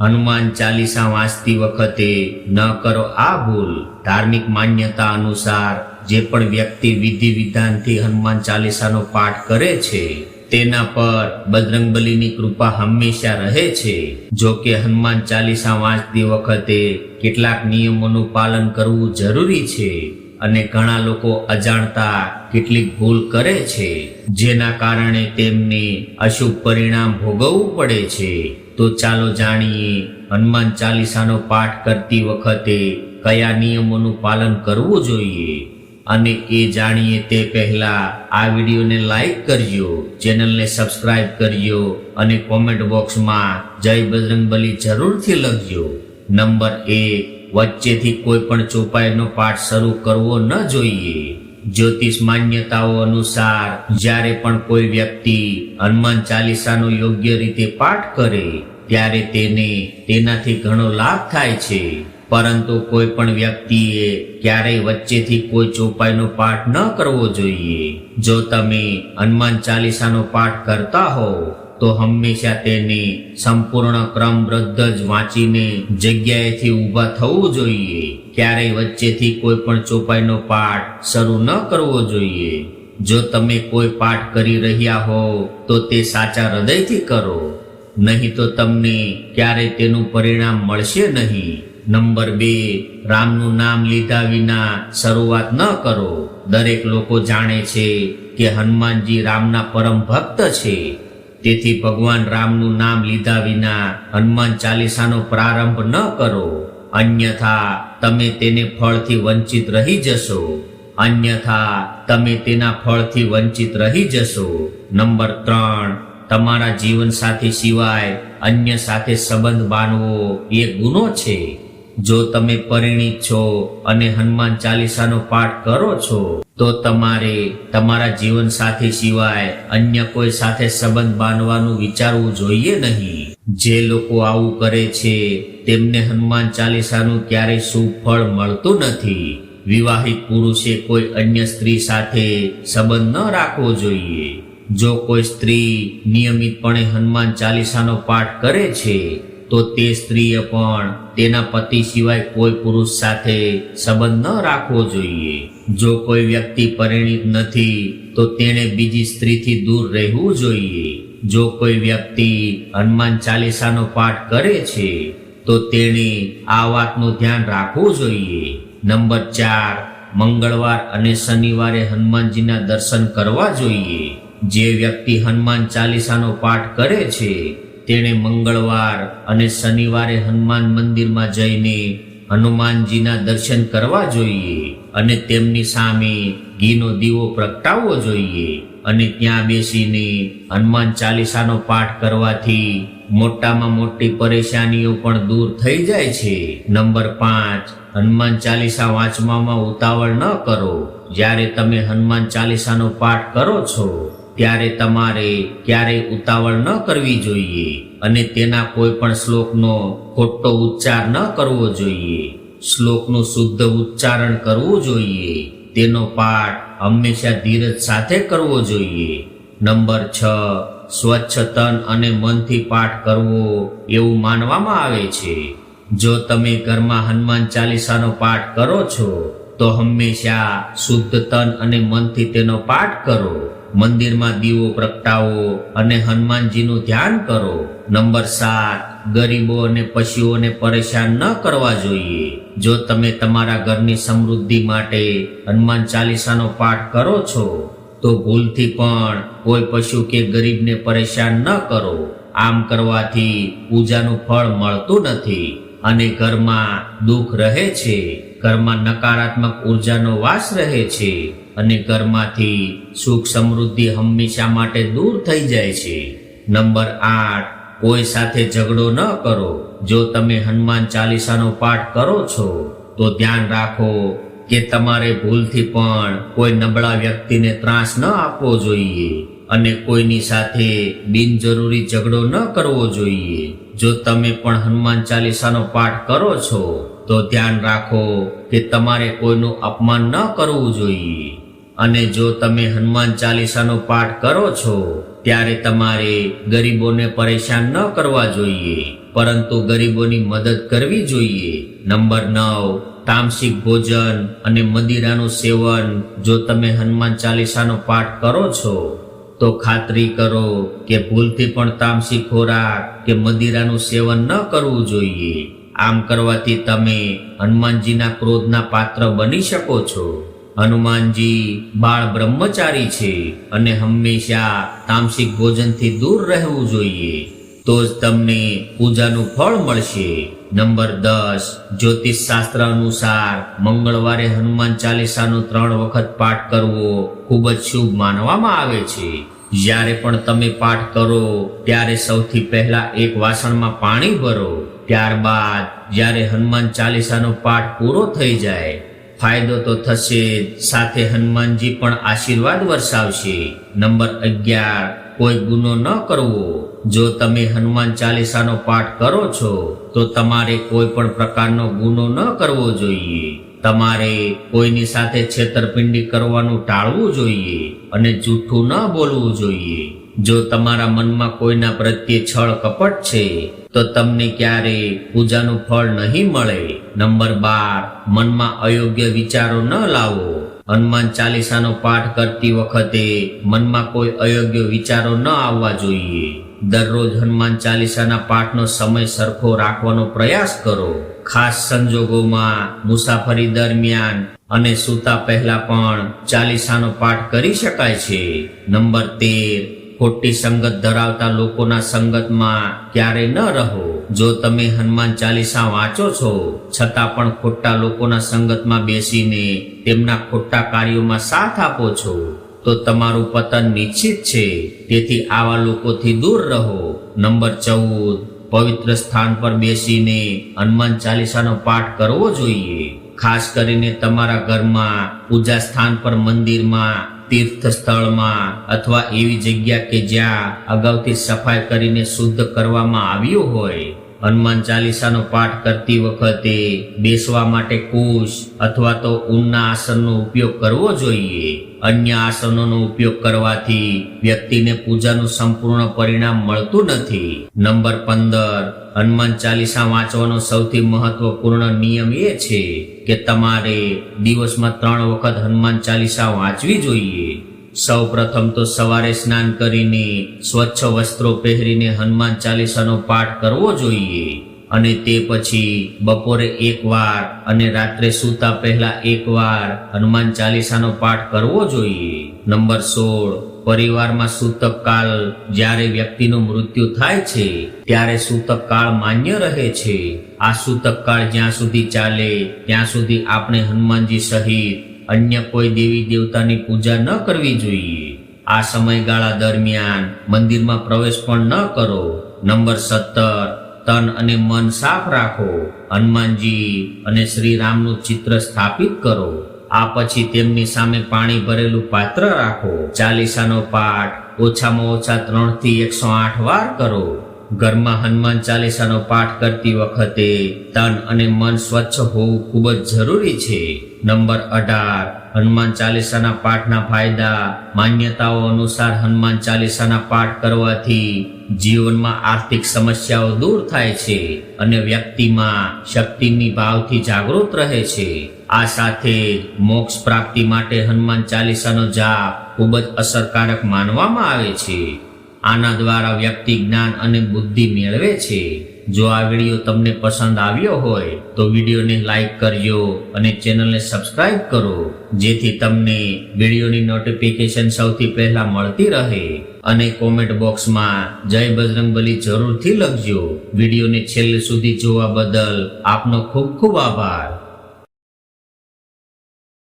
હનુમાન ચાલીસા વાંચતી વખતે ન કરો આ ભૂલ. ધાર્મિક માન્યતા અનુસાર જે પણ વ્યક્તિ વિધિ વિધાનથી હનુમાન ચાલીસાનો પાઠ કરે છે, તેના પર બજરંગબલીની કૃપા હંમેશા રહે છે. જો કે હનુમાન ચાલીસા વાંચતી વખતે કેટલાક નિયમોનું પાલન કરવું જરૂરી છે અને ઘણા લોકો અજાણતા કેટલીક ભૂલ કરે છે, જેના કારણે તેમને અશુભ પરિણામ ભોગવવું પડે છે. તો ચાલો જાણીએ, હનુમાન ચાલીસાનો પાઠ કરતી વખતે કયા નિયમોનું પાલન કરવું જોઈએ? અને એ જાણીએ તે પહેલા આ વિડીયોને લાઈક કરજો, ચેનલને સબસ્ક્રાઇબ કરજો અને કોમેન્ટ બોક્સમાં જય બજરંગબલી જરૂરથી લખજો. નંબર એક, વચ્ચેથી કોઈ પણ ચોપાઈનો પાઠ શરૂ કરવો ન જોઈએ. જ્યોતિષ માન્યતાઓ અનુસાર જ્યારે પણ કોઈ વ્યક્તિ હનુમાન ચાલીસાનો યોગ્ય રીતે પાઠ કરે, ત્યારે તેને તેનાથી ઘણો લાભ થાય છે. પરંતુ કોઈ પણ વ્યક્તિએ ક્યારેય વચ્ચેથી કોઈ ચોપાઈનો પાઠ ન કરવો જોઈએ. જો તમે હનુમાન ચાલીસાનો પાઠ કરતા હો તો હંમેશા તેને સંપૂર્ણ ક્રમબદ્ધ જ વાંચીને જગ્યાએથી ઊભા થવું જોઈએ. ક્યારેય વચ્ચેથી કોઈ પણ ચોપાઈનો પાઠ શરૂ ન કરવો જોઈએ. જો તમે કોઈ પાઠ કરી રહ્યા હો તો તે સાચા હૃદયથી કરો. નહીં તો તમને ક્યારેય તેનું પરિણામ મળશે નહીં. નંબર બે, રામનું નામ લીધા વિના શરૂઆત ન કરો. દરેક લોકો જાણે છે કે હનુમાનજી રામના પરમ ભક્ત છે. તેથી ભગવાન રામનું નામ લીધા વિના હનુમાન ચાલીસાનો પ્રારંભ ન કરો. અન્યથા તમે તેને ફળથી વંચિત રહી જશો. અન્યથા તમે તેના ફળથી વંચિત રહી જશો. નંબર ત્રણ, તમારા જીવનસાથી સિવાય અન્ય સાથે સંબંધ બાંધવો એ ગુનો છે. જો તમે પરિણીત છો અને હનુમાન ચાલીસાનો પાઠ કરો છો, તો તમારે તમારા જીવન સાથી સિવાય અન્ય કોઈ સાથે સંબંધ બાંધવાનું વિચારવું જોઈએ નહીં. જે લોકો આવું કરે છે, તેમને હનુમાન ચાલીસાનું ક્યારેય શુભ ફળ મળતું નથી. વિવાહિત પુરુષે કોઈ અન્ય સ્ત્રી સાથે સંબંધ ન રાખવો જોઈએ. જો કોઈ સ્ત્રી નિયમિતપણે હનુમાન ચાલીસાનો પાઠ કરે છે તો તે સ્ત્રીએ પણ તેના પતિ સિવાય કોઈ પુરુષ સાથે સંબંધ ન રાખવો જોઈએ. જો કોઈ વ્યક્તિ પરિણિત નથી, તો તેણે બીજી સ્ત્રીથી દૂર રહેવું જોઈએ. જો કોઈ વ્યક્તિ હનુમાન ચાલીસાનો પાઠ કરે છે, તો તેણે આ વાતનું ધ્યાન રાખવું જોઈએ. નંબર ચાર, મંગળવાર અને શનિવારે હનુમાનજીના દર્શન કરવા જોઈએ. જે વ્યક્તિ હનુમાન ચાલીસાનો પાઠ કરે છે તેણે મંગળવાર અને શનિવારે હનુમાન મંદિરમાં જઈને હનુમાનજીના દર્શન કરવા જોઈએ અને તેમની સામે ઘીનો દીવો પ્રગટાવવો જોઈએ અને ત્યાં બેસીને હનુમાન ચાલીસાનો પાઠ કરવાથી મોટામાં મોટી પરેશાનીઓ પણ દૂર થઈ જાય છે. નંબર પાંચ, હનુમાન ચાલીસા વાંચવામાં ઉતાવળ ન કરો. જ્યારે તમે હનુમાન ચાલીસાનો પાઠ કરો છો ત્યારે તમારે ક્યારેય ઉતાવળ ન કરવી જોઈએ અને તેના કોઈ પણ શ્લોકનો ખોટો ઉચ્ચાર ન કરવો જોઈએ. શ્લોકનું શુદ્ધ ઉચ્ચારણ કરવું જોઈએ. તેનો પાઠ હંમેશા ધીરજ સાથે કરવો જોઈએ. નંબર છ, સ્વચ્છ તન અને મનથી પાઠ કરવો એવું માનવામાં આવે છે. જો તમે ઘરમાં હનુમાન ચાલીસાનો પાઠ કરો છો, તો હંમેશા શુદ્ધ તન અને મનથી તેનો પાઠ કરો. મંદિરમાં દીવો પ્રગટાવો અને હનુમાનજીનું ધ્યાન કરો. નંબર સાત, ગરીબો અને પશુઓને પરેશાન ન કરવા જોઈએ. જો તમે તમારા ઘરની સમૃદ્ધિ માટે હનુમાન ચાલીસાનો પાઠ કરો છો, તો ભૂલથી પણ કોઈ પશુ કે ગરીબને પરેશાન ન કરો. આમ કરવાથી પૂજાનું ફળ મળતું નથી અને ઘરમાં દુઃખ રહે છે. ઘરમાં નકારાત્મક ઉર્જાનો વાસ રહે છે. અને ઘરમાંથી સુખ સમૃદ્ધિ હંમેશા માટે દૂર થઈ જાય છે. નંબર આઠ, કોઈ સાથે ઝઘડો ન કરો. જો તમે હનુમાન ચાલીસાનો પાઠ કરો છો, તો ધ્યાન રાખો કે તમારે ભૂલથી પણ કોઈ નબળા વ્યક્તિને ત્રાસ ન આપવો જોઈએ અને કોઈની સાથે બિનજરૂરી ઝઘડો ન કરવો જોઈએ. જો તમે પણ હનુમાન ચાલીસાનો પાઠ કરો છો, તો ધ્યાન રાખો કે તમારે કોઈનું અપમાન ન કરવું જોઈએ. અને જો તમે હનુમાન ચાલીસાનો પાઠ કરો છો, ત્યારે તમારે ગરીબોને પરેશાન ન કરવા જોઈએ, પરંતુ ગરીબોની મદદ કરવી જોઈએ. નંબર નવ, તામસિક ભોજન અને મદિરાનું સેવન. જો તમે હનુમાન ચાલીસાનો પાઠ કરો છો, તો ખાતરી કરો કે ભૂલથી પણ તામસિક ખોરાક કે મદિરાનું સેવન ન કરવું જોઈએ. આમ કરવાથી તમે હનુમાનજીના ક્રોધના પાત્ર બની શકો છો. હનુમાનજી બાળ બ્રહ્મચારી છે અને હંમેશા તામસિક ભોજનથી દૂર રહેવું જોઈએ. તો જ તમને પૂજાનું ફળ મળશે. નંબર દસ, જ્યોતિષ શાસ્ત્ર અનુસાર મંગળવારે હનુમાન ચાલીસાનો ત્રણ વખત પાઠ કરવો ખૂબ જ શુભ માનવામાં આવે છે. જ્યારે પણ તમે પાઠ કરો, ત્યારે સૌથી પહેલા એક વાસણમાં પાણી ભરો. ત્યારબાદ જ્યારે હનુમાન ચાલીસાનો પાઠ પૂરો થઈ જાય ફાયદો તો થશે સાથે હનુમાનજી પણ આશીર્વાદ વરસાવશે. નંબર અગિયાર, કોઈ ગુનો ન કરવો. જો તમે હનુમાન ચાલીસાનો પાઠ કરો છો, તો તમારે કોઈ પણ પ્રકારનો ગુનો ન કરવો જોઈએ. તમારે કોઈની સાથે છેતરપિંડી કરવાનું ટાળવું જોઈએ અને જૂઠું ન બોલવું જોઈએ. જો તમારા મનમાં કોઈના પ્રત્યે છળ કપટ છે તો તમને ક્યારે પૂજાનું ફળ નહીં મળે? નંબર બાર, મનમાં અયોગ્ય વિચારો ન લાવો. હનુમાન ચાલીસાનો પાઠ કરતી વખતે મનમાં કોઈ અયોગ્ય વિચારો ન આવવા જોઈએ. દરરોજ હનુમાન ચાલીસાના પાઠનો સમય સરખો રાખવાનો પ્રયાસ કરો. ખાસ સંજોગોમાં મુસાફરી દરમિયાન અને સૂતા પહેલા પણ ચાલીસાનો પાઠ કરી શકાય છે. નંબર તેર ખોટી સંગત ધરાવતા લોકોના સંગતમાં ક્યારે ન રહો. જો તમે હનુમાન ચાલીસા વાંચો છો, છતાં પણ ખોટા લોકોના સંગતમાં બેસીને તેમના ખોટા કાર્યોમાં સાથ આપો છો, તો તમારું પતન નિશ્ચિત છે. તેથી આવા લોકોથી દૂર રહો. નંબર ચૌદ, પવિત્ર સ્થાન પર બેસીને હનુમાન ચાલીસાનો પાઠ કરવો જોઈએ. ખાસ કરીને તમારા ઘરમાં, પૂજા સ્થાન પર, મંદિરમાં તીર્થ સ્થળમાં અથવા એવી જગ્યા કે જ્યાં અગાઉથી સફાઈ કરીને શુદ્ધ કરવામાં આવ્યું હોય હનુમાન ચાલીસાનો પાઠ કરતી વખતે બેસવા માટે કુશ અથવા તો ઊનના આસનનો ઉપયોગ કરવો જોઈએ. અન્ય આસનોનો ઉપયોગ કરવાથી વ્યક્તિને પૂજાનું સંપૂર્ણ પરિણામ મળતું નથી. નંબર પંદર. હનુમાન ચાલીસા વાંચવાનો સૌથી મહત્વપૂર્ણ નિયમ એ છે કે તમારે દિવસમાં ત્રણ વખત હનુમાન ચાલીસા વાંચવી જોઈએ. સૌ પ્રથમ તો સવારે સ્નાન કરીને સ્વચ્છ વસ્ત્રો પહેરીને હનુમાન ચાલીસાનો પાઠ કરવો જોઈએ. અને તે પછી બપોરે એકવાર અને રાત્રે સૂતા પહેલા એકવાર હનુમાન ચાલીસાનો પાઠ કરવો જોઈએ. નંબર સોળ. પરિવારમાં સૂતક કાળ જ્યારે વ્યક્તિનું મૃત્યુ થાય છે, ત્યારે સૂતક કાળ માન્ય રહે છે. આ સૂતક કાળ જ્યાં સુધી ચાલે, ત્યાં સુધી આપણે હનુમાનજી સહિત અન્ય કોઈ દેવી દેવતાની પૂજા ન કરવી જોઈએ. આ સમયગાળા દરમિયાન મંદિરમાં પ્રવેશ પણ ન કરો. નંબર સત્તર, તન અને મન સાફ રાખો. હનુમાનજી અને શ્રી રામનું ચિત્ર સ્થાપિત કરો. આ પછી તેમની સામે પાણી ભરેલું પાત્ર રાખો. ચાલીસાનો પાઠ ઓછામાં ઓછા ત્રણથી એકસો આઠ વાર કરો. ઘરમાં હનુમાન ચાલીસાનો પાઠ કરતી વખતે તન અને મન સ્વચ્છ હોવું ખૂબ જ જરૂરી છે. નંબર અઢાર. હનુમાન ચાલીસાના પાઠના ફાયદા. માન્યતાઓ અનુસાર હનુમાન ચાલીસાના પાઠ કરવાથી જીવનમાં આર્થિક સમસ્યાઓ દૂર થાય છે અને વ્યક્તિમાં શક્તિની ભાવથી જાગૃત રહે છે. આ સાથે મોક્ષ પ્રાપ્તિ માટે હનુમાન ચાલીસાનો જાપ ખૂબ જ અસરકારક માનવામાં આવે છે. આના દ્વારા વ્યક્તિ જ્ઞાન અને બુદ્ધિ મેળવે છે. જો આ વીડિયો તમને પસંદ આવ્યો હોય, તો વિડીયોને લાઈક કરજો અને ચેનલને સબસ્ક્રાઇબ કરો, જેથી તમને વિડીયોની નોટિફિકેશન સૌથી પહેલા મળતી રહે. અને કોમેન્ટ બોક્સમાં જય બજરંગબલી જરૂરથી લખજો. વિડીયોને છેલ્લે સુધી જોવા બદલ આપનો ખૂબ ખૂબ આભાર.